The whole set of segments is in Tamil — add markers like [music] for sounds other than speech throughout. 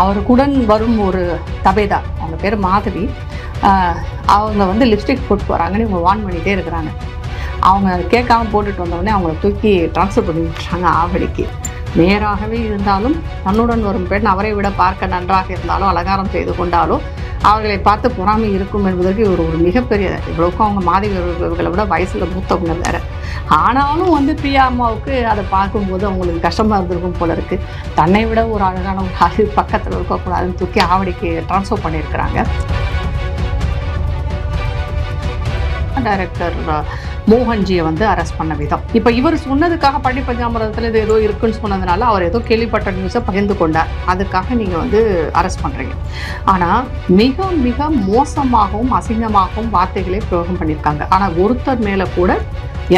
அவருக்குடன் வரும் ஒரு தபேதா அவங்க பேர் மாதவி அவங்க வந்து லிப்ஸ்டிக் போட்டு போகிறாங்கன்னு இவங்க வார்ன் பண்ணிகிட்டே இருக்கிறாங்க. அவங்க கேட்காம போட்டுட்டு வந்தவொடனே அவங்கள தூக்கி ட்ரான்ஸ்ஃபர் பண்ணி விட்டுறாங்க ஆவடிக்கு. நேராகவே இருந்தாலும் தன்னுடன் வரும் பெண் அவரை விட பார்க்க நன்றாக இருந்தாலும் அலங்காரம் செய்து கொண்டாலும் அவர்களை பார்த்து பொறாமை இருக்கும் என்பதற்கு இவர் ஒரு மிகப்பெரிய இவ்வளோக்கும் அவங்க மாதவி விட வயசில் மூத்தவங்க வேற. ஆனாலும் வந்து பிரியா அம்மாவுக்கு அதை பார்க்கும்போது அவங்களுக்கு கஷ்டமாக இருந்திருக்கும் போல இருக்கு. தன்னை விட ஒரு அழகான ஒரு ஆள் பக்கத்தில் இருக்கக்கூடாதுன்னு தூக்கி ஆவடிக்கு ட்ரான்ஸ்ஃபர் பண்ணியிருக்கிறாங்க. டைரக்டர் மோகன்ஜியை வந்து அரெஸ்ட் பண்ண விதம். இப்போ இவர் சொன்னதுக்காக பள்ளி பஞ்சாமிரதத்தில் இது ஏதோ இருக்குன்னு சொன்னதுனால அவர் ஏதோ கேள்விப்பட்ட நியூஸை பகிர்ந்து கொண்டார். அதுக்காக நீங்கள் வந்து அரெஸ்ட் பண்ணுறீங்க ஆனால் மிக மிக மோசமாகவும் அசிங்கமாகவும் வார்த்தைகளை பிரயோகம் பண்ணியிருக்காங்க. ஆனால் ஒருத்தர் மேலே கூட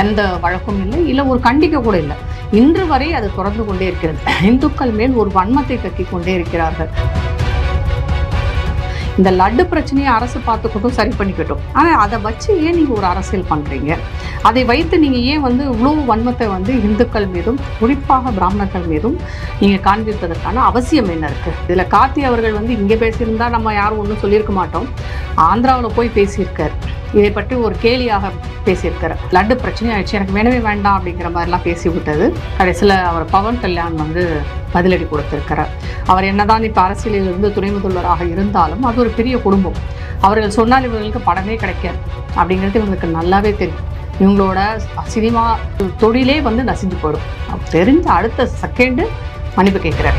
எந்த வழக்கும் இல்லை இல்லை ஒரு கண்டிக்க கூட இல்லை. இன்று வரை அது தொடர்ந்து கொண்டே இருக்கிறது. இந்துக்கள் மேல் ஒரு வன்மத்தை கட்டி கொண்டே இருக்கிறார்கள். இந்த லட்டு பிரச்சனையை அரசு பார்த்துக்கட்டும் சரி பண்ணிக்கட்டும். ஆனால் அதை வச்சு ஏன் நீங்கள் ஒரு அரசியல் பண்ணுறீங்க அதை வைத்து நீங்கள் ஏன் வந்து இவ்வளோ வன்மத்தை வந்து இந்துக்கள் மீதும் குறிப்பாக பிராமணர்கள் மீதும் நீங்கள் காண்பிப்பதற்கான அவசியம் என்ன இருக்குது இதில் கார்த்தி அவர்கள் வந்து இங்கே பேசியிருந்தா நம்ம யாரும் ஒன்றும் சொல்லியிருக்க மாட்டோம். ஆந்திராவில் போய் பேசியிருக்கார். இதை பற்றி ஒரு கேலியாக பேசியிருக்காரு லட்டு பிரச்சனை ஆயிடுச்சு எனக்கு வேணவே வேண்டாம் அப்படிங்கிற மாதிரிலாம் பேசி விட்டது கடைசியில் அவர் பவன் கல்யாண் வந்து பதிலடி கொடுத்திருக்கிறார். அவர் என்னதான் இப்போ அரசியலில் இருந்து துணை முதல்வராக இருந்தாலும் அது ஒரு பெரிய குடும்பம். அவர்கள் சொன்னால் இவர்களுக்கு படமே கிடைக்காது அப்படிங்கிறது இவங்களுக்கு நல்லாவே தெரியும். இவங்களோட சினிமா தொழிலே வந்து நசிஞ்சு போயிடும். தெரிஞ்ச அடுத்த செகண்டு மன்னிப்பு கேட்குறாரு.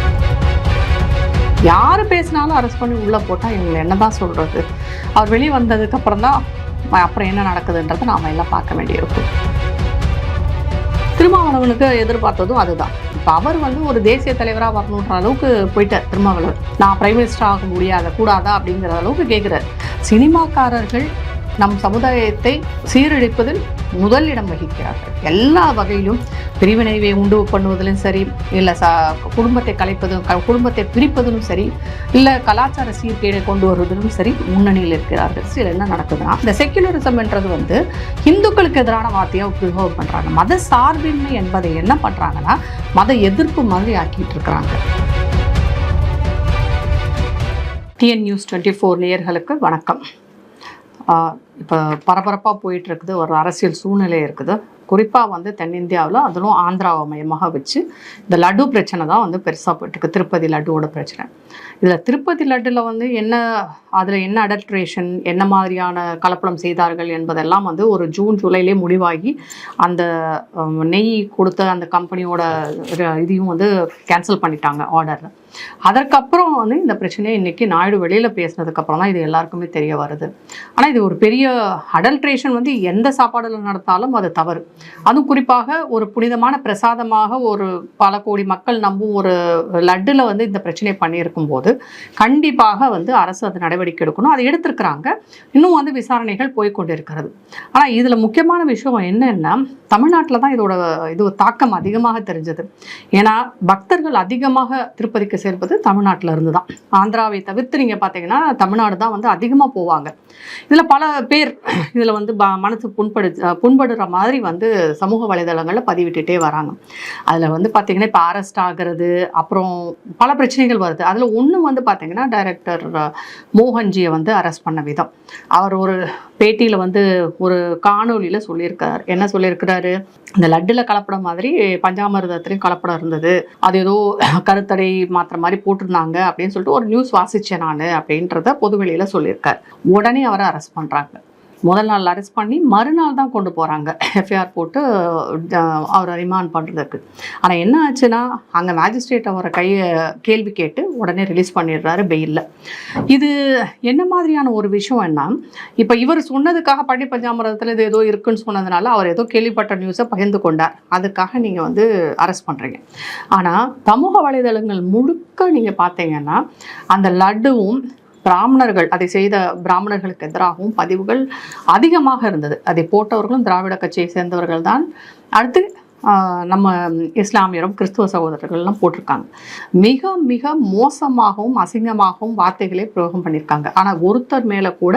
யார் பேசினாலும் அரெஸ்ட் பண்ணி உள்ளே போட்டால் இவங்களை என்ன தான் சொல்கிறது அவர் வெளியே வந்ததுக்கப்புறம் தான் அப்புறம் என்ன நடக்குதுன்றதை நாம் எல்லாம் பார்க்க வேண்டியிருக்கும். திருமாவளவனுக்கு எதிர்பார்த்ததும் அதுதான். இப்போ அவர் வந்து ஒரு தேசிய தலைவராக வரணுன்ற அளவுக்கு போயிட்டார் திருமாவளவன். நான் பிரைம் மினிஸ்டர் ஆக முடியாத கூடாதா அப்படிங்கிற அளவுக்கு கேட்குறாரு சினிமாக்காரர்கள் நம் சமுதாயத்தை சீரழிப்பதில் முதலிடம் வகிக்கிறார்கள். எல்லா வகையிலும் பிரிவினைவை உண்டு பண்ணுவதிலும் சரி இல்லை ச குடும்பத்தை கலைப்பதும் க- குடும்பத்தை பிரிப்பதிலும் சரி இல்லை கலாச்சார சீர்கேடை கொண்டு வருவதிலும் சரி முன்னணியில் இருக்கிறார்கள். சில என்ன நடக்குதுன்னா இந்த செக்குலரிசம்ன்றது வந்து இந்துக்களுக்கு எதிரான வார்த்தையாக உபயோகம் பண்ணுறாங்க மத சார்பின்மை என்பதை என்ன பண்ணுறாங்கன்னா மத எதிர்ப்பு மாதிரி ஆக்கிட்டு இருக்கிறாங்க. டிஎன் நியூஸ் டுவெண்ட்டி ஃபோர் நேயர்களுக்கு வணக்கம். இப்போ பரபரப்பாக போயிட்டு இருக்குது ஒரு அரசியல் சூழ்நிலை இருக்குது. குறிப்பாக வந்து தென்னிந்தியாவில் அதிலும் ஆந்திராவை மையமாக வச்சு இந்த லட்டு பிரச்சனை தான் வந்து பெருசாக போயிட்டுருக்கு. திருப்பதி லட்டுவோட பிரச்சனை. இதில் திருப்பதி லட்டில் வந்து என்ன அதில் என்ன அடல்ட்ரேஷன் என்ன மாதிரியான கலப்படம் செய்தார்கள் என்பதெல்லாம் வந்து ஒரு ஜூன் ஜூலைலே முடிவாகி அந்த நெய் கொடுத்த அந்த கம்பெனியோட இதையும் வந்து கேன்சல் பண்ணிட்டாங்க ஆர்டர் அதற்கப்புறம் வந்து இந்த பிரச்சனையை இன்றைக்கி நாயுடு வெளியில் பேசினதுக்கப்புறம் தான் இது எல்லாருக்குமே தெரிய வருது. ஆனால் இது ஒரு பெரிய அடல்ட்ரேஷன் வந்து எந்த சாப்பாடில் நடத்தாலும் அது தவறு. அதுவும் குறிப்பாக ஒரு புனிதமான பிரசாதமாக ஒரு பல கோடி மக்கள் நம்பும் ஒரு லட்டில் வந்து இந்த பிரச்சனை பண்ணியிருக்கும் போது கண்டிப்பாக வந்து அரசு அது நடவடிக்கை எடுக்கணும். அதை எடுத்திருக்கிறாங்க. இன்னும் வந்து விசாரணைகள் போய் கொண்டிருக்கிறது. ஆனால் இதில் முக்கியமான விஷயம் என்னென்னா தமிழ்நாட்டில் தான் இதோட இது தாக்கம் அதிகமாக தெரிஞ்சது. ஏன்னா பக்தர்கள் அதிகமாக திருப்பதிக்கு சேர்ப்பது தமிழ்நாட்டில் இருந்து தான். ஆந்திராவை தவிர்த்து நீங்கள் பார்த்தீங்கன்னா தமிழ்நாடு தான் வந்து அதிகமாக போவாங்க. இதில் பல பேர் இதில் வந்து ப மனசு புண்படு புண்படுற மாதிரி வந்து சமூக வலைதளங்களில் பதிவிட்டுட்டே வராங்க. அதில் வந்து பார்த்தீங்கன்னா இப்போ அரெஸ்ட் ஆகிறது அப்புறம் பல பிரச்சனைகள் வருது. அதில் ஒன்று வந்து பார்த்தீங்கன்னா டைரக்டர் மோகன்ஜியை வந்து அரெஸ்ட் பண்ண விதம். அவர் ஒரு பேட்டியில் வந்து ஒரு காணொளியில் சொல்லியிருக்கார். என்ன சொல்லியிருக்கிறாரு? இந்த லட்டில் கலப்படம் மாதிரி பஞ்சாமிர்தத்துலேயும் கலப்படம் இருந்தது. அது ஏதோ கருத்தடை மாத்திர மாதிரி போட்டிருந்தாங்க அப்படின்னு சொல்லிட்டு ஒரு நியூஸ் வாசித்தேன் நான் அப்படின்றத பொதுவெளியில் சொல்லியிருக்கார். உடனே அவரை அரெஸ்ட் பண்ணுறாங்க முதல் நாள் அரெஸ்ட் பண்ணி மறுநாள் தான் கொண்டு போகிறாங்க எஃப்ஐஆர் போட்டு அவரை ரிமாண்ட் பண்ணுறதுக்கு ஆனால் என்ன ஆச்சுன்னா அங்கே மேஜிஸ்ட்ரேட் அவரை கையை கேள்வி கேட்டு உடனே ரிலீஸ் பண்ணிடுறாரு பெயிலில் இது என்ன மாதிரியான ஒரு விஷயம் என்ன இப்போ இவர் சொன்னதுக்காக பள்ளி பஞ்சாமிரதத்தில் இது ஏதோ இருக்குன்னு சொன்னதுனால அவர் ஏதோ கேள்விப்பட்ட நியூஸை பகிர்ந்து கொண்டார். அதுக்காக நீங்கள் வந்து அரெஸ்ட் பண்ணுறீங்க ஆனால் சமூக வலைதளங்கள் முழுக்க நீங்கள் பார்த்தீங்கன்னா அந்த லட்டுவும் பிராமணர்கள் அதை செய்த பிராமணர்களுக்கு எதிராகவும் பதிவுகள் அதிகமாக இருந்தது. அதை போட்டவர்களும் திராவிட கட்சியை சேர்ந்தவர்கள் தான் அடுத்து நம்ம இஸ்லாமியரும் கிறிஸ்துவ சகோதரர்கள்லாம் போட்டிருக்காங்க. மிக மிக மோசமாகவும் அசிங்கமாகவும் வார்த்தைகளை பிரயோகம் பண்ணியிருக்காங்க. ஆனால் ஒருத்தர் மேலே கூட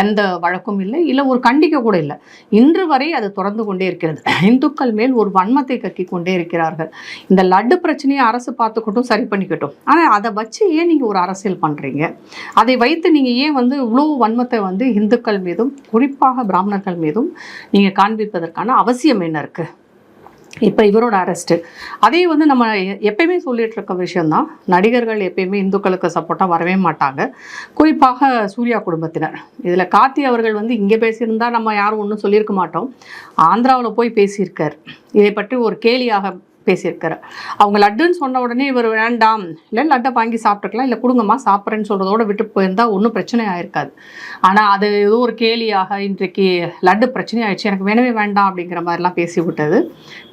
எந்த வழக்கும் இல்லை இல்லை ஒரு கண்டிக்க கூட இல்லை. இன்று வரை அது தொடர்ந்து கொண்டே இருக்கிறது. இந்துக்கள் மேல் ஒரு வன்மத்தை கக்கி கொண்டே இருக்கிறார்கள். இந்த லட்டு பிரச்சனையை அரசு பார்த்துக்கட்டும் சரி பண்ணிக்கட்டும். ஆனால் அதை வச்சு ஏன் நீங்கள் ஒரு அரசியல் பண்ணுறீங்க அதை வைத்து நீங்கள் ஏன் வந்து இவ்வளோ வன்மத்தை வந்து இந்துக்கள் மீதும் குறிப்பாக பிராமணர்கள் மீதும் நீங்கள் காண்பிப்பதற்கான அவசியம் என்ன இருக்குது இப்போ இவரோட அரெஸ்ட்டு அதே வந்து நம்ம எப்பயுமே சொல்லிட்டு இருக்க விஷயந்தான் நடிகர்கள் எப்பயுமே இந்துக்களுக்கு சப்போர்ட்டாக வரவே மாட்டாங்க. குறிப்பாக சூர்யா குடும்பத்தினர். இதில் கார்த்தி அவர்கள் வந்து இங்கே பேசியிருந்தால் நம்ம யாரும் ஒன்றும் சொல்லியிருக்க மாட்டோம். ஆந்திராவில் போய் பேசியிருக்கார். இதை பற்றி ஒரு கேலியாக பேசியிருக்காரு. அவங்க லட்டுன்னு சொன்ன உடனே இவர் வேண்டாம். இல்லை லட்டை வாங்கி சாப்பிட்டுக்கலாம் இல்லை கொடுங்கம்மா சாப்பிட்றேன்னு சொல்கிறதோட விட்டு போயிருந்தால் ஒன்றும் பிரச்சனை ஆயிருக்காது ஆனால் அது ஏதோ ஒரு கேலியாக இன்றைக்கு லட்டு பிரச்சனை ஆயிடுச்சு எனக்கு வேணவே வேண்டாம் அப்படிங்கிற மாதிரிலாம் பேசி விட்டது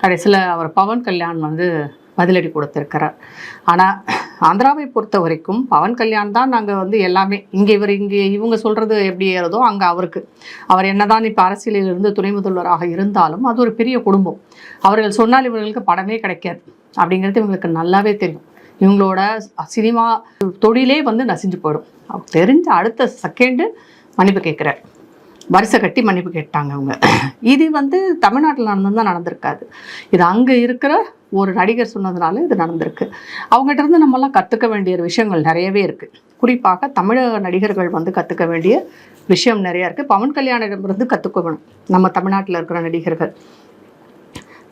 கடைசியில் அவர் பவன் கல்யாண் வந்து பதிலடி கொடுத்துருக்கிறார். ஆனால் ஆந்திராவை பொறுத்த வரைக்கும் பவன் கல்யாண் தான் நாங்கள் வந்து எல்லாமே. இங்கே இவர் இங்கே இவங்க சொல்கிறது எப்படி ஏறுதோ அங்கே அவருக்கு. அவர் என்னதான் இப்போ அரசியலில் இருந்து துணை முதல்வராக இருந்தாலும் அது ஒரு பெரிய குடும்பம். அவர்கள் சொன்னால் இவர்களுக்கு படமே கிடைக்காது. அப்படிங்கிறது இவங்களுக்கு நல்லாவே தெரியும். இவங்களோட சினிமா தொழிலே வந்து நசிஞ்சு போயிடும். அவர் தெரிஞ்ச அடுத்த செகண்டு மன்னிப்பு கேட்குறார். வரிசை கட்டி மன்னிப்பு கேட்டாங்க அவங்க. இது வந்து தமிழ்நாட்டில் நடந்திருந்தா நடந்திருக்காது. இது அங்கே இருக்கிற ஒரு நடிகர் சொன்னதுனால இது நடந்திருக்கு. அவங்ககிட்ட இருந்து நம்மலாம் கற்றுக்க வேண்டிய விஷயங்கள் நிறையவே இருக்குது குறிப்பாக தமிழக நடிகர்கள் வந்து கற்றுக்க வேண்டிய விஷயம் நிறையா இருக்குது பவன் கல்யாணிடமிருந்து கற்றுக்கணும் நம்ம தமிழ்நாட்டில் இருக்கிற நடிகர்கள்.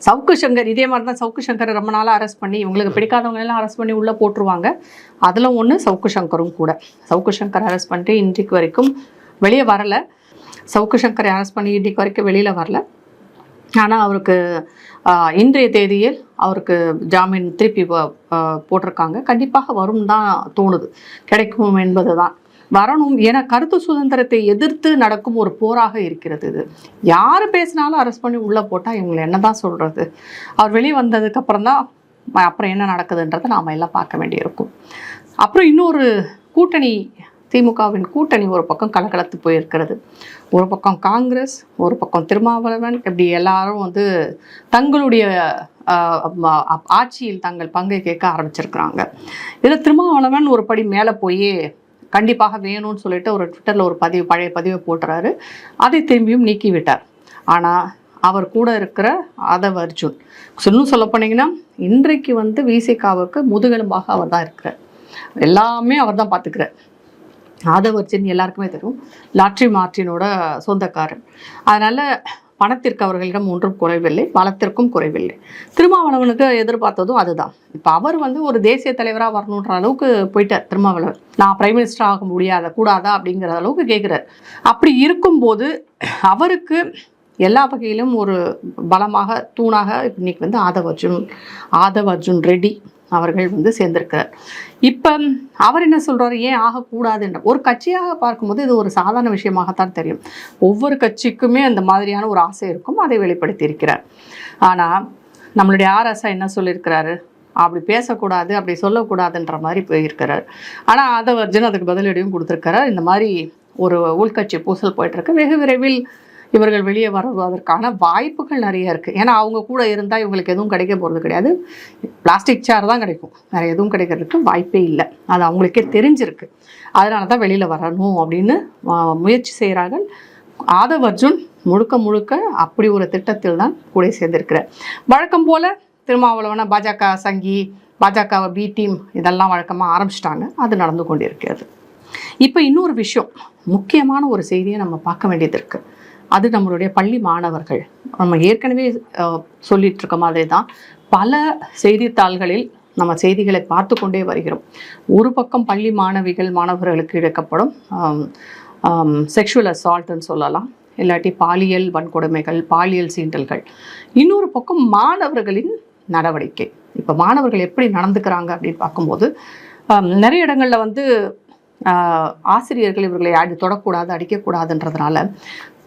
சவுக்கு சங்கர் இதே மாதிரி தான் சவுக்கு சங்கரை ரொம்ப நாளாக அரெஸ்ட் பண்ணி இவங்களுக்கு பிடிக்காதவங்க எல்லாம் அரெஸ்ட் பண்ணி உள்ளே போட்டுருவாங்க. அதில் ஒன்று சவுக்கு சங்கரும் கூட. சவுக்கு சங்கர் அரெஸ்ட் பண்ணிட்டு இன்றைக்கு வரைக்கும் வெளியே வரலை. சவுக்கு சங்கரை அரெஸ்ட் பண்ணி இன்றைக்கு வரைக்கும் வெளியில் வரல. ஆனால் அவருக்கு இன்றைய தேதியில் அவருக்கு ஜாமீன் திருப்பி போட்டிருக்காங்க. கண்டிப்பாக வரும் தான் தோணுது. கிடைக்கும் என்பது தான் வரணும் ஏன்னா கருத்து சுதந்திரத்தை எதிர்த்து நடக்கும் ஒரு போராக இருக்கிறது இது. யார் பேசினாலும் அரெஸ்ட் பண்ணி உள்ளே போட்டால் இவங்களை என்ன தான் சொல்கிறது அவர் வெளியே வந்ததுக்கப்புறம் தான் அப்புறம் என்ன நடக்குதுன்றதை நாம் எல்லாம் பார்க்க வேண்டியிருக்கும். அப்புறம் இன்னொரு கூட்டணி திமுகவின் கூட்டணி ஒரு பக்கம் கலகலத்து போயிருக்கிறது. ஒரு பக்கம் காங்கிரஸ் ஒரு பக்கம் திருமாவளவன். இப்படி எல்லாரும் வந்து தங்களுடைய ஆட்சியில் தங்கள் பங்கை கேட்க ஆரம்பிச்சிருக்கிறாங்க. இதில் திருமாவளவன் ஒரு படி மேலே போய் கண்டிப்பாக வேணும்னு சொல்லிட்டு ஒரு ட்விட்டரில் ஒரு பதிவு பழைய பதிவை போட்டுறாரு. அதை திரும்பியும் நீக்கிவிட்டார். ஆனால் அவர் கூட இருக்கிற ஆதவ் அர்ஜுன். இன்னும் சொல்ல போனீங்கன்னா இன்றைக்கு வந்து விசிகாவுக்கு முதுகெலும்பாக அவர் தான் இருக்கிறார். எல்லாமே அவர் தான் பார்த்துக்கிறார். ஆதவர்ஜன் எல்லாருக்குமே தெரியும். லாட்ரி மார்ட்டினோட சொந்தக்காரன் அதனால் பணத்திற்கு அவர்களிடம் ஒன்றும் குறைவில்லை. பலத்திற்கும் குறைவில்லை. திருமாவளவனுக்கு எதிர்பார்த்ததும் அதுதான். இப்போ அவர் வந்து ஒரு தேசிய தலைவராக வரணுன்ற அளவுக்கு போயிட்டார் திருமாவளவன். நான் பிரைம் மினிஸ்டர் ஆக முடியாத கூடாதா அப்படிங்கிற அளவுக்கு கேட்குறாரு அப்படி இருக்கும்போது அவருக்கு எல்லா வகையிலும் ஒரு பலமாக தூணாக இன்னைக்கு வந்து ஆதவ் அர்ஜுன் ஆதவ் அர்ஜுன் ரெட்டி அவர்கள் வந்து சேர்ந்திருக்கிறார். இப்போ அவர் என்ன சொல்கிறார் ஏன் ஆகக்கூடாதுன்ற ஒரு கட்சியாக பார்க்கும்போது இது ஒரு சாதாரண விஷயமாகத்தான் தெரியும். ஒவ்வொரு கட்சிக்குமே அந்த மாதிரியான ஒரு ஆசை இருக்கும். அதை வெளிப்படுத்தியிருக்கிறார். ஆனால் நம்மளுடைய ஆர்எஸ்ஐ என்ன சொல்லியிருக்கிறாரு? அப்படி பேசக்கூடாது அப்படி சொல்லக்கூடாதுன்ற மாதிரி போயிருக்கிறார். ஆனால் அதை வர்ஜன் அதுக்கு பதிலடியும் கொடுத்துருக்கிறார். இந்த மாதிரி ஒரு உள்கட்சி பூசல் போயிட்டுருக்கு வெகு விரைவில் இவர்கள் வெளியே வருவதற்கான வாய்ப்புகள் நிறைய இருக்குது ஏன்னா அவங்க கூட இருந்தால் இவங்களுக்கு எதுவும் கிடைக்க போகிறது கிடையாது. பிளாஸ்டிக் சேர் தான் கிடைக்கும். வேறு எதுவும் கிடைக்கிறதுக்கு வாய்ப்பே இல்லை. அது அவங்களுக்கே தெரிஞ்சிருக்கு. அதனால தான் வெளியில் வரணும் அப்படின்னு முயற்சி செய்கிறார்கள் ஆதவ் அர்ஜுன் முழுக்க முழுக்க அப்படி ஒரு திட்டத்தில் தான் கூட சேர்ந்திருக்கிறார். வழக்கம் போல் திருமாவளவன பாஜக சங்கி பாஜக பி டீம் இதெல்லாம் வழக்கமாக ஆரம்பிச்சிட்டாங்க. அது நடந்து கொண்டிருக்கிறது. இப்போ இன்னொரு விஷயம் முக்கியமான ஒரு செய்தியை நம்ம பார்க்க வேண்டியது இருக்குது அது நம்மளுடைய பள்ளி மாணவர்கள். நம்ம ஏற்கனவே அஹ், சொல்லிட்டு இருக்க மாதிரி தான் பல செய்தித்தாள்களில் நம்ம செய்திகளை பார்த்து கொண்டே வருகிறோம். ஒரு பக்கம் பள்ளி மாணவிகள் மாணவர்களுக்கு இழைக்கப்படும் செக்ஷுவல் அசால்ட்னு சொல்லலாம். இல்லாட்டி பாலியல் வன்கொடுமைகள் பாலியல் சீண்டல்கள். இன்னொரு பக்கம் மாணவர்களின் நடவடிக்கை. இப்போ மாணவர்கள் எப்படி நடந்துக்கிறாங்க அப்படின்னு பார்க்கும்போது நிறைய இடங்களில் வந்து ஆசிரியர்கள் இவர்களை அடி தொடக்கூடாது அடிக்கக்கூடாதுன்றதுனால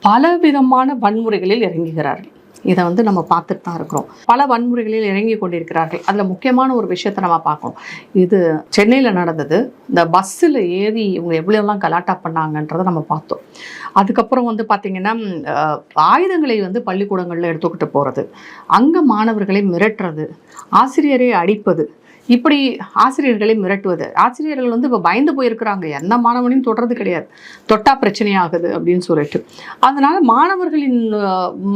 பலவிதமான வன்முறைகளில் இறங்குகிறார்கள். இதை வந்து நம்ம பார்த்துட்டு தான் இருக்கிறோம். பல வன்முறைகளில் இறங்கி கொண்டிருக்கிறார்கள். அதில் முக்கியமான ஒரு விஷயத்தை நம்ம பார்க்கணும். இது சென்னையில் நடந்தது. இந்த பஸ்ஸில் ஏறி இவங்க எவ்வளோலாம் கலாட்டா பண்ணாங்கன்றதை நம்ம பார்த்தோம். அதுக்கப்புறம் வந்து பார்த்திங்கன்னா ஆயுதங்களை வந்து பள்ளிக்கூடங்களில் எடுத்துக்கிட்டு போகிறது அங்கே மாணவர்களை மிரட்டுறது. ஆசிரியரை அடிப்பது. இப்படி ஆசிரியர்களை மிரட்டுவது. ஆசிரியர்கள் வந்து இப்போ பயந்து போயிருக்கிறாங்க. எந்த மாணவனையும் தொடுறது கிடையாது. தொட்டா பிரச்சனையாகுது அப்படின்னு சொல்லிட்டு. அதனால மாணவர்களின்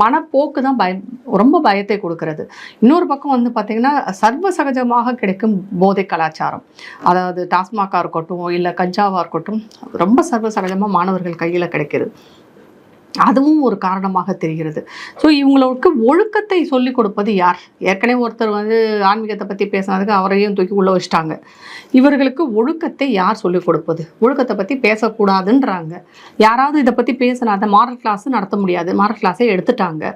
மனப்போக்கு தான் பயம் ரொம்ப பயத்தை கொடுக்கறது. இன்னொரு பக்கம் வந்து பார்த்திங்கன்னா சர்வ சகஜமாக கிடைக்கும் போதை கலாச்சாரம். அதாவது டாஸ்மாகா இருக்கட்டும் இல்லை கஞ்சாவாக இருக்கட்டும் ரொம்ப சர்வ சகஜமாக மாணவர்கள் கையில் கிடைக்கிறது அதுவும் ஒரு காரணமாக தெரிகிறது. ஸோ இவங்களுக்கு ஒழுக்கத்தை சொல்லிக் கொடுப்பது யார்? ஏற்கனவே ஒருத்தர் வந்து ஆன்மீகத்தை பற்றி பேசினதுக்கு அவரையும் தூக்கி உள்ள வச்சிட்டாங்க. இவர்களுக்கு ஒழுக்கத்தை யார் சொல்லிக் கொடுப்பது? ஒழுக்கத்தை பற்றி பேசக்கூடாதுன்றாங்க. யாராவது இதை பற்றி பேசினா அதை மாரல் கிளாஸ் நடத்த முடியாது. மாரல் கிளாஸே எடுத்துட்டாங்க.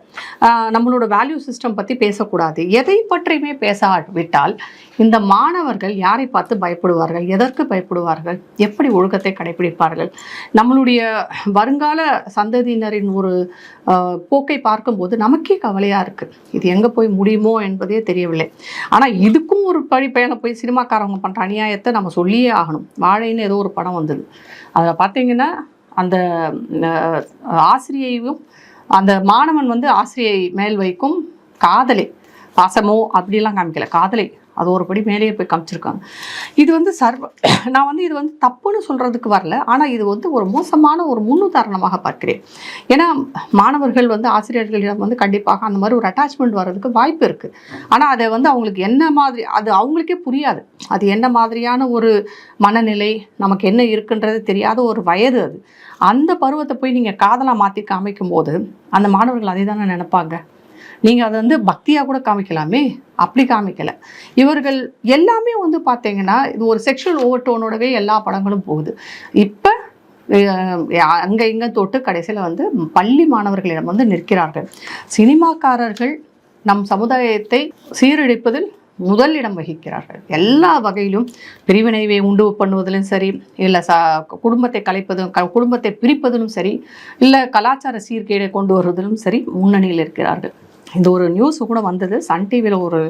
நம்மளோட வேல்யூ சிஸ்டம் பற்றி பேசக்கூடாது. எதை பற்றியுமே பேசாவிட்டால் இந்த மாணவர்கள் யாரை பார்த்து பயப்படுவார்கள்? எதற்கு பயப்படுவார்கள்? எப்படி ஒழுக்கத்தை கடைபிடிப்பார்கள் நம்மளுடைய வருங்கால சந்ததியினரின் ஒரு போக்கை பார்க்கும்போது நமக்கே கவலையாக இருக்குது இது எங்கே போய் முடியுமோ என்பதே தெரியவில்லை. ஆனால் இதுக்கும் ஒரு படி பயணம் போய் சினிமாக்காரவங்க பண்ணுற அநியாயத்தை நம்ம சொல்லியே ஆகணும். வாழைன்னு ஏதோ ஒரு படம் வந்தது. அதில் பார்த்தீங்கன்னா அந்த ஆசிரியையும் அந்த மாணவன் வந்து ஆசிரியை மேல் வைக்கும் காதலை பாசமோ அப்படிலாம் காமிக்கல. காதலை அது ஒரு படி மேலேயே போய் காமிச்சிருக்காங்க. இது வந்து சர்வ [clears throat] நான் வந்து இது வந்து தப்புன்னு சொல்கிறதுக்கு வரல. ஆனால் இது வந்து ஒரு மோசமான ஒரு முன்னுதாரணமாக பார்க்கிறேன். ஏன்னா மாணவர்கள் வந்து ஆசிரியர்களிடம் வந்து கண்டிப்பாக அந்த மாதிரி ஒரு அட்டாச்மெண்ட் வர்றதுக்கு வாய்ப்பு இருக்குது ஆனால் அதை வந்து அவங்களுக்கு என்ன மாதிரி அது அவங்களுக்கே புரியாது. அது என்ன மாதிரியான ஒரு மனநிலை நமக்கு என்ன இருக்குன்றது தெரியாத ஒரு வயது அது. அந்த பருவத்தை போய் நீங்கள் காதலாக மாற்றி காமிக்கும் போது அந்த மாணவர்கள் அதை தானே நினைப்பாங்க? நீங்கள் அதை வந்து பக்தியாக கூட காமிக்கலாமே? அப்படி காமிக்கலை. இவர்கள் எல்லாமே வந்து பார்த்தீங்கன்னா இது ஒரு செக்ஷுவல் ஓவர்டோனோடவே எல்லா படங்களும் போகுது. இப்போ அங்கே இங்கே தொட்டு கடைசியில் வந்து பள்ளி மாணவர்களிடம் வந்து நிற்கிறார்கள். சினிமாக்காரர்கள் நம் சமுதாயத்தை சீரழிப்பதில் முதலிடம் வகிக்கிறார்கள். எல்லா வகையிலும் பிரிவினைவை உண்டு பண்ணுவதிலும் சரி இல்லை ச குடும்பத்தை கலைப்பதும் க குடும்பத்தை பிரிப்பதிலும் சரி இல்லை கலாச்சார சீர்கேடை கொண்டு வருவதிலும் சரி முன்னணியில் இருக்கிறார்கள். இந்த ஒரு நியூஸ் கூட வந்தது. சன் டிவியில் ஒரு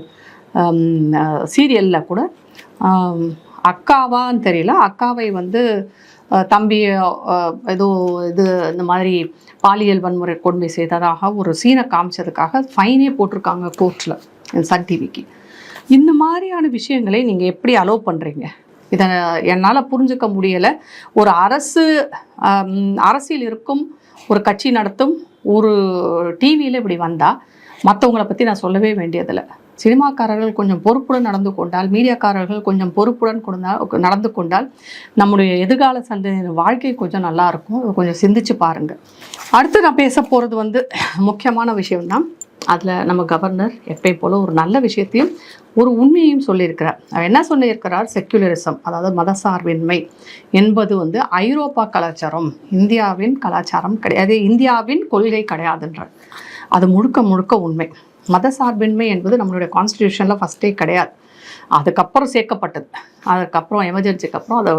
சீரியலில் கூட. அக்காவான்னு தெரியல. அக்காவை வந்து தம்பியை தம்பி ஏதோ இது இந்த மாதிரி பாலியல் வன்முறை கொடுமை செய்ததாக ஒரு சீனை காமிச்சதுக்காக ஃபைனே போட்டிருக்காங்க கோர்ட்டில் சன் டிவிக்கு இந்த மாதிரியான விஷயங்களை நீங்கள் எப்படி அலோவ் பண்ணுறீங்க இதை என்னால் புரிஞ்சுக்க முடியலை. ஒரு அரசு அரசியல் இருக்கும் ஒரு கட்சி நடத்தும் ஒரு டிவியில் இப்படி வந்தால் மற்றவங்கள பற்றி நான் சொல்லவே வேண்டியதில்லை. சினிமாக்காரர்கள் கொஞ்சம் பொறுப்புடன் நடந்து கொண்டால் மீடியாக்காரர்கள் கொஞ்சம் பொறுப்புடன் கொண்டா- நடந்து கொண்டால் நம்முடைய எதிர்கால சந்ததியின் வாழ்க்கை கொஞ்சம் நல்லா இருக்கும். கொஞ்சம் சிந்திச்சு பாருங்கள் அடுத்து நான் பேச போகிறது வந்து முக்கியமான விஷயம்தான். அதில் நம்ம கவர்னர் எப்பயும் போல் ஒரு நல்ல விஷயத்தையும் ஒரு உண்மையையும் சொல்லியிருக்கிறார். அவர் என்ன சொல்லியிருக்கிறார்? செக்யுலரிசம் அதாவது மதசார்பின்மை என்பது வந்து ஐரோப்பா கலாச்சாரம் இந்தியாவின் கலாச்சாரம் கிடையாது இந்தியாவின் கொள்கை கிடையாதுன்றார். அது முழுக்க முழுக்க உண்மை. மத சார்பின்மை என்பது நம்மளுடைய கான்ஸ்டியூஷனில் ஃபஸ்ட்டே கிடையாது. அதுக்கப்புறம் சேர்க்கப்பட்டது. அதுக்கப்புறம் எமர்ஜென்சிக்கு அப்புறம் அதை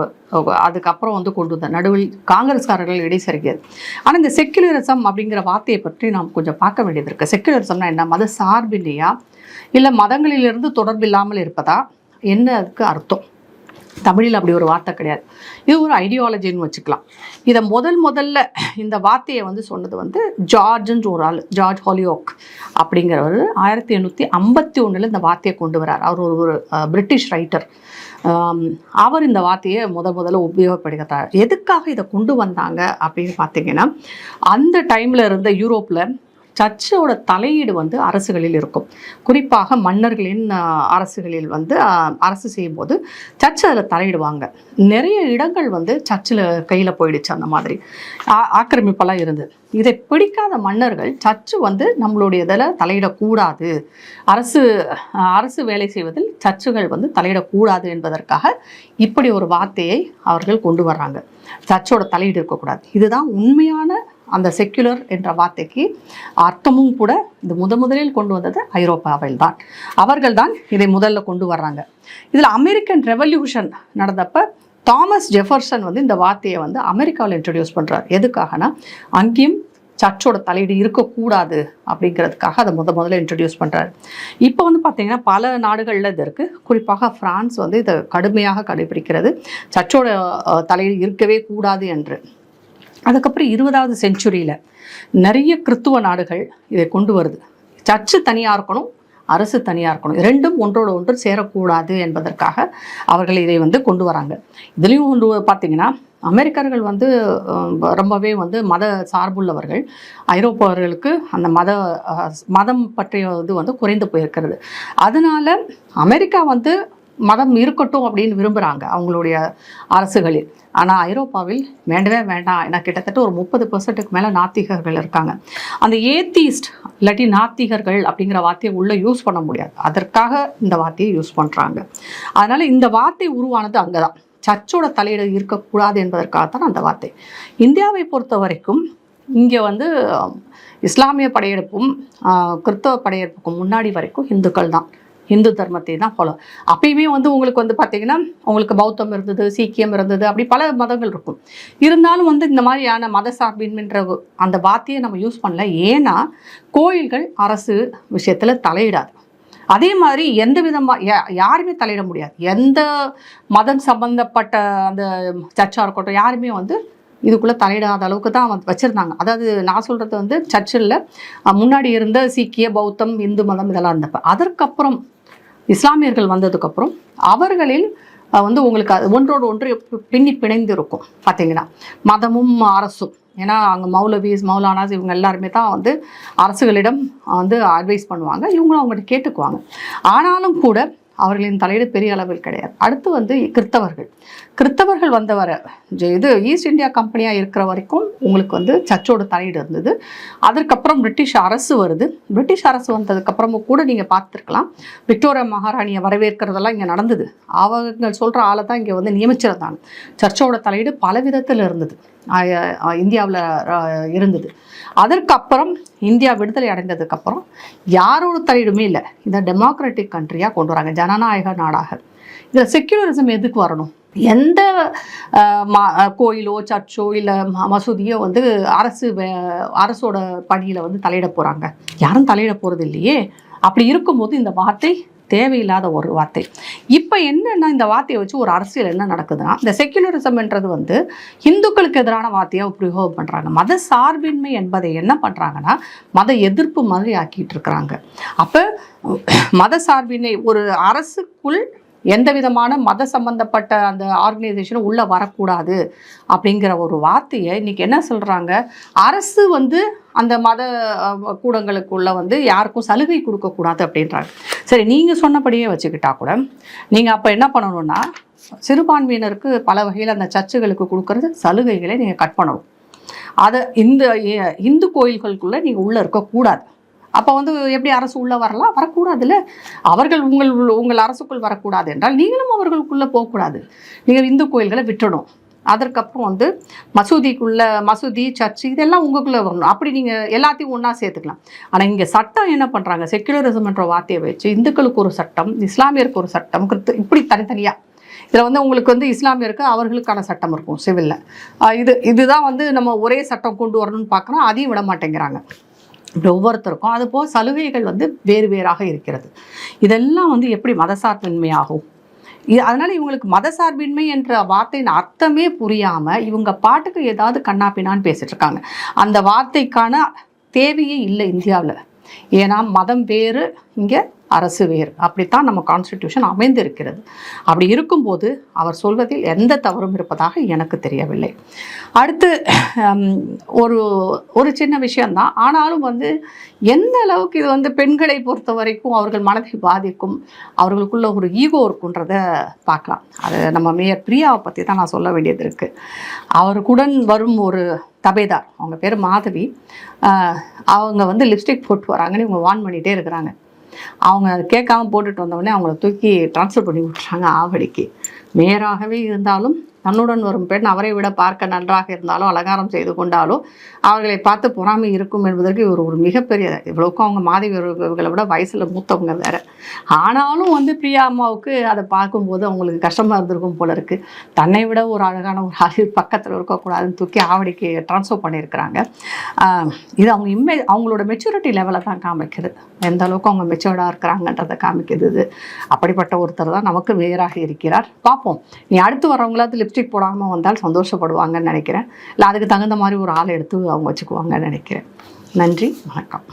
அதுக்கப்புறம் வந்து கொண்டு வந்த நடுவில் காங்கிரஸ்காரர்கள் இடை சரிகிறது ஆனால் இந்த செக்குலரிசம் அப்படிங்கிற வார்த்தையை பற்றி நாம் கொஞ்சம் பார்க்க வேண்டியது இருக்குது செக்குலரிசம்னா என்ன? மத சார்பில்லையா இல்லை மதங்களிலிருந்து தொடர்பு இல்லாமல் இருப்பதா? என்ன அதுக்கு அர்த்தம்? தமிழில் அப்படி ஒரு வார்த்தை கிடையாது. இது ஒரு ஐடியாலஜின்னு வச்சுக்கலாம். இதை முதல் முதல்ல இந்த வார்த்தையை வந்து சொன்னது வந்து ஜார்ஜ்ன்ற ஒரு ஆள் ஜார்ஜ் ஹாலியோக் அப்படிங்கிறவர் ஆயிரத்தி எண்ணூற்றி ஐம்பத்தி ஒன்றில் இந்த வார்த்தையை கொண்டு வரார். அவர் ஒரு ஒரு பிரிட்டிஷ் ரைட்டர் அவர் இந்த வார்த்தையை முத முதல்ல உபயோகப்படுகிறார் எதுக்காக இதை கொண்டு வந்தாங்க அப்படின்னு பார்த்தீங்கன்னா அந்த டைமில் இருந்த யூரோப்பில் சர்ச்சோட தலையீடு வந்து அரசுகளில் இருக்கும். குறிப்பாக மன்னர்களின் அரசுகளில் வந்து அரசு செய்யும்போது சர்ச் அதில் தலையிடுவாங்க. நிறைய இடங்கள் வந்து சர்ச்சில் கையில் போயிடுச்சு அந்த மாதிரி. ஆ- ஆக்கிரமிப்பெல்லாம் இருந்தது. இதை பிடிக்காத மன்னர்கள் சர்ச்சு வந்து நம்மளுடைய இதில் தலையிடக்கூடாது. அரசு அரசு வேலை செய்வதில் சர்ச்சுகள் வந்து தலையிடக்கூடாது என்பதற்காக இப்படி ஒரு வார்த்தையை அவர்கள் கொண்டு வர்றாங்க. சர்ச்சோட தலையீடு இருக்கக்கூடாது. இதுதான் உண்மையான அந்த செக்குலர் என்ற வார்த்தைக்கு அர்த்தமும் கூட இது முத முதலில் கொண்டு வந்தது ஐரோப்பாவில் தான் அவர்கள் தான் இதை முதல்ல கொண்டு வர்றாங்க. இதில் அமெரிக்கன் ரெவல்யூஷன் நடந்தப்ப தாமஸ் ஜெஃபர்சன் வந்து இந்த வார்த்தையை வந்து அமெரிக்காவில் இன்ட்ரடியூஸ் பண்ணுறார் எதுக்காகனா அங்கேயும் சர்ச்சோட தலையீடு இருக்கக்கூடாது அப்படிங்கிறதுக்காக அதை முத முதல்ல இன்ட்ரடியூஸ் பண்ணுறாரு இப்போ வந்து பார்த்தீங்கன்னா பல நாடுகளில் இது இருக்குது குறிப்பாக ஃப்ரான்ஸ் வந்து இதை கடுமையாக கடைபிடிக்கிறது. சர்ச்சோட தலையீடு இருக்கவே கூடாது என்று. அதுக்கப்புறம் இருபதாவது செஞ்சுரியில் நிறைய கிறித்துவ நாடுகள் இதை கொண்டு வருது. சர்ச்சு தனியாக இருக்கணும் அரசு தனியாக இருக்கணும். ரெண்டும் ஒன்றோடு ஒன்று சேரக்கூடாது என்பதற்காக அவர்கள் இதை வந்து கொண்டு வராங்க. இதுலேயும் ஒன்று பார்த்தீங்கன்னா அமெரிக்கர்கள் வந்து ரொம்பவே வந்து மத சார்புள்ளவர்கள். ஐரோப்பாவர்களுக்கு அந்த மத மதம் பற்றிய இது வந்து குறைந்து போயிருக்கிறது. அதனால் அமெரிக்கா வந்து மதம் இருக்கட்டும் அப்படின்னு விரும்புகிறாங்க அவங்களுடைய அரசுகளில். ஆனால் ஐரோப்பாவில் வேண்டவே வேண்டாம். ஏன்னா கிட்டத்தட்ட ஒரு முப்பது பர்சன்ட்டுக்கு மேலே நாத்திகர்கள் இருக்காங்க. அந்த ஏத்தீஸ்ட் இல்லாட்டி நாத்திகர்கள் அப்படிங்கிற வார்த்தையை உள்ளே யூஸ் பண்ண முடியாது. அதற்காக இந்த வார்த்தையை யூஸ் பண்ணுறாங்க அதனால் இந்த வார்த்தை உருவானது அங்கே தான் சர்ச்சோட தலையீடு இருக்கக்கூடாது என்பதற்காகத்தான் அந்த வார்த்தை. இந்தியாவை பொறுத்த வரைக்கும் இங்கே வந்து இஸ்லாமிய படையெடுப்பும் கிறிஸ்தவ படையெடுப்புக்கும் முன்னாடி வரைக்கும் இந்துக்கள் தான் இந்து தர்மத்தை தான் ஃபாலோ அப்பயுமே வந்து உங்களுக்கு வந்து பார்த்தீங்கன்னா உங்களுக்கு பௌத்தம் இருந்தது சீக்கியம் இருந்தது அப்படி பல மதங்கள் இருக்கும். இருந்தாலும் வந்து இந்த மாதிரியான மத சார்பின்மைன்ற அந்த வார்த்தையை நம்ம யூஸ் பண்ணல. ஏன்னா கோயில்கள் அரசு விஷயத்தில் தலையிடாது. அதே மாதிரி எந்த விதமாக யா யாருமே தலையிட முடியாது. எந்த மதம் சம்பந்தப்பட்ட அந்த சர்ச்சாக இருக்கட்டும் யாருமே வந்து இதுக்குள்ளே தலையிடாத அளவுக்கு தான் வந்து வச்சுருந்தாங்க. அதாவது நான் சொல்கிறது வந்து சர்ச்சில் முன்னாடி இருந்த சீக்கிய பௌத்தம் இந்து மதம் இதெல்லாம் இருந்தப்ப. அதற்கப்புறம் இஸ்லாமியர்கள் வந்ததுக்கப்புறம் அவர்களில் வந்து உங்களுக்கு அது ஒன்றோடு ஒன்று பின்னி பிணைந்து இருக்கும் பார்த்தீங்கன்னா. மதமும் அரசும். ஏன்னா அங்கே மௌலவிஸ் மௌலானாஸ் இவங்க எல்லாருமே தான் வந்து அரசுகளிடம் வந்து அட்வைஸ் பண்ணுவாங்க. இவங்களும் அவங்ககிட்ட கேட்டுக்குவாங்க. ஆனாலும் கூட அவர்களின் தலையீடு பெரிய அளவில் கிடையாது. அடுத்து வந்து கிறித்தவர்கள். கிறித்தவர்கள் வந்தவரை இது ஈஸ்ட் இந்தியா கம்பெனியாக இருக்கிற வரைக்கும் உங்களுக்கு வந்து சர்ச்சோட தலையீடு இருந்தது. அதற்கப்புறம் பிரிட்டிஷ் அரசு வருது. பிரிட்டிஷ் அரசு வந்ததுக்கப்புறமும் கூட நீங்கள் பார்த்துருக்கலாம். விக்டோரியா மகாராணியை வரவேற்கிறதெல்லாம் இங்கே நடந்தது. அவங்க சொல்கிற ஆளை தான் இங்கே வந்து நியமிச்சிருந்தாங்க சர்ச்சோட தலையீடு பல விதத்தில் இருந்தது. இந்தியாவில் இருந்தது. அதற்கப்புறம் இந்தியா விடுதலை அடைந்ததுக்கப்புறம் யாரோட தலையிடுமே இல்லை. இதை டெமோக்ராட்டிக் கண்ட்ரியாக கொண்டு வராங்க. ஜனநாயக நாடாக. இதில் செக்யூலரிசம் எதுக்கு வரணும்? எந்த கோயிலோ சர்ச்சோ இல்லை மசூதியோ வந்து அரசு வே- அரசோட பணியில் வந்து தலையிட போகிறாங்க யாரும் தலையிட போகிறது இல்லையே அப்படி இருக்கும்போது இந்த வார்த்தை தேவையில்லாத ஒரு வார்த்தை. இப்போ என்னென்னா இந்த வார்த்தையை வச்சு ஒரு அரசியல் என்ன நடக்குதுன்னா இந்த செக்யுலரிசம்ன்றது வந்து இந்துக்களுக்கு எதிரான வார்த்தையை பிரயோகம் பண்ணுறாங்க மத சார்பின்மை என்பதை என்ன பண்ணுறாங்கன்னா மத எதிர்ப்பு மாதிரி ஆக்கிட்டு இருக்கிறாங்க. அப்போ மத சார்பின்மை ஒரு அரசுக்குள் எந்த விதமான மத சம்பந்தப்பட்ட அந்த ஆர்கனைசேஷனும் உள்ளே வரக்கூடாது அப்படிங்கிற ஒரு வார்த்தையை இன்னைக்கு என்ன சொல்கிறாங்க அரசு வந்து அந்த மத கூடங்களுக்குள்ளே வந்து யாருக்கும் சலுகை கொடுக்கக்கூடாது அப்படின்றாங்க. சரி நீங்கள் சொன்னபடியே வச்சுக்கிட்டா கூட நீங்கள் அப்போ என்ன பண்ணணும்னா சிறுபான்மையினருக்கு பல வகையில் அந்த சர்ச்சுகளுக்கு கொடுக்கறது சலுகைகளை நீங்கள் கட் பண்ணணும். அதை இந்த இந்து கோயில்களுக்குள்ளே நீங்கள் உள்ளே இருக்கக்கூடாது அப்போ வந்து எப்படி அரசு உள்ளே வரலாம்? வரக்கூடாதுல்ல? அவர்கள் உங்கள் உள்ள- உங்கள் அரசுக்குள் வரக்கூடாது என்றால் நீங்களும் அவர்களுக்குள்ளே போகக்கூடாது. நீங்கள் இந்து கோயில்களை விட்டுடும் அதற்கப்புறம் வந்து மசூதிக்குள்ள மசூதி சர்ச்சு இதெல்லாம் உங்களுக்குள்ளே வரணும். அப்படி நீங்கள் எல்லாத்தையும் ஒன்றா சேர்த்துக்கலாம். ஆனால் இங்கே சட்டம் என்ன பண்ணுறாங்க செக்யூலரிசம் என்ற வார்த்தையை வச்சு இந்துக்களுக்கு ஒரு சட்டம் இஸ்லாமியருக்கு ஒரு சட்டம் கிறித்து இப்படி தனித்தனியாக இதில் வந்து உங்களுக்கு வந்து இஸ்லாமியருக்கு அவர்களுக்கான சட்டம் இருக்கும் சிவிலில். இது இதுதான் வந்து நம்ம ஒரே சட்டம் கொண்டு வரணும்னு பார்க்குறோம் அதையும் விட மாட்டேங்கிறாங்க. ஒவ்வொருத்தருக்கும். அது போக சலுகைகள் வந்து வேறு வேறாக இருக்கிறது. இதெல்லாம் வந்து எப்படி மதசார்பின்மையாகும்? இது அதனால் இவங்களுக்கு மதசார்பின்மை என்ற வார்த்தையின் அர்த்தமே புரியாமல் இவங்க பாட்டுக்கு ஏதாவது கண்ணாப்பினான்னு பேசிகிட்ருக்காங்க அந்த வார்த்தைக்கான தேவையே இல்லை இந்தியாவில். ஏன்னா மதம் வேறு இங்கே அரசு வேறு. அப்படித்தான் நம்ம கான்ஸ்டிடியூஷன் அமைந்திருக்கிறது. அப்படி இருக்கும்போது அவர் சொல்வதில் எந்த தவறும் இருப்பதாக எனக்கு தெரியவில்லை. அடுத்து ஒரு ஒரு சின்ன விஷயந்தான் ஆனாலும் வந்து எந்த அளவுக்கு இது வந்து பெண்களை பொறுத்த வரைக்கும் அவர்கள் மனதை பாதிக்கும் அவர்களுக்குள்ள ஒரு ஈகோ இருக்குன்றத பார்க்கலாம். அது நம்ம மேயர் பிரியாவை பற்றி தான் நான் சொல்ல வேண்டியது இருக்குது அவருக்குடன் வரும் ஒரு தபேதார் அவங்க பேர் மாதவி. அவங்க வந்து லிப்ஸ்டிக் போட்டு வராங்கன்னு இவங்க வான் பண்ணிகிட்டே இருக்கிறாங்க. அவங்க கேட்காம போட்டுட்டு வந்தவுடனே அவங்கள தூக்கி ட்ரான்ஸ்ஃபர் பண்ணி விட்டுறாங்க ஆவடிக்கு. மேயராகவே இருந்தாலும் தன்னுடன் வரும் பெண் அவரை விட பார்க்க நன்றாக இருந்தாலும் அலங்காரம் செய்து கொண்டாலும் அவர்களை பார்த்து பொறாமை இருக்கும் என்பதற்கு இவர் ஒரு மிகப்பெரிய இவ்வளோக்கும் அவங்க மாதவி இவர்களை விட வயசில் மூத்தவங்க வேற. ஆனாலும் வந்து பிரியா அம்மாவுக்கு அதை பார்க்கும்போது அவங்களுக்கு கஷ்டமாக இருந்திருக்கும் போல இருக்குது தன்னை விட ஒரு அழகான ஒரு ஆள் பக்கத்தில் இருக்கக்கூடாதுன்னு தூக்கி ஆவடிக்கு ட்ரான்ஸ்ஃபர் பண்ணியிருக்கிறாங்க. இது அவங்க இம்மே அவங்களோட மெச்சூரிட்டி லெவலை தான் காமிக்குது. எந்த அளவுக்கு அவங்க மெச்சூர்டாக இருக்கிறாங்கன்றதை காமிக்குது இது. அப்படிப்பட்ட ஒருத்தர் தான் நமக்கு வேறாக இருக்கிறார். பார்ப்போம். நீ அடுத்து வரவங்களாவது லிப்ஸ்டிக் போடாமல் வந்தால் சந்தோஷப்படுவாங்கன்னு நினைக்கிறேன். இல்லை அதுக்கு தகுந்த மாதிரி ஒரு ஆளை எடுத்து அவங்க வச்சுக்குவாங்கன்னு நினைக்கிறேன். நன்றி வணக்கம்.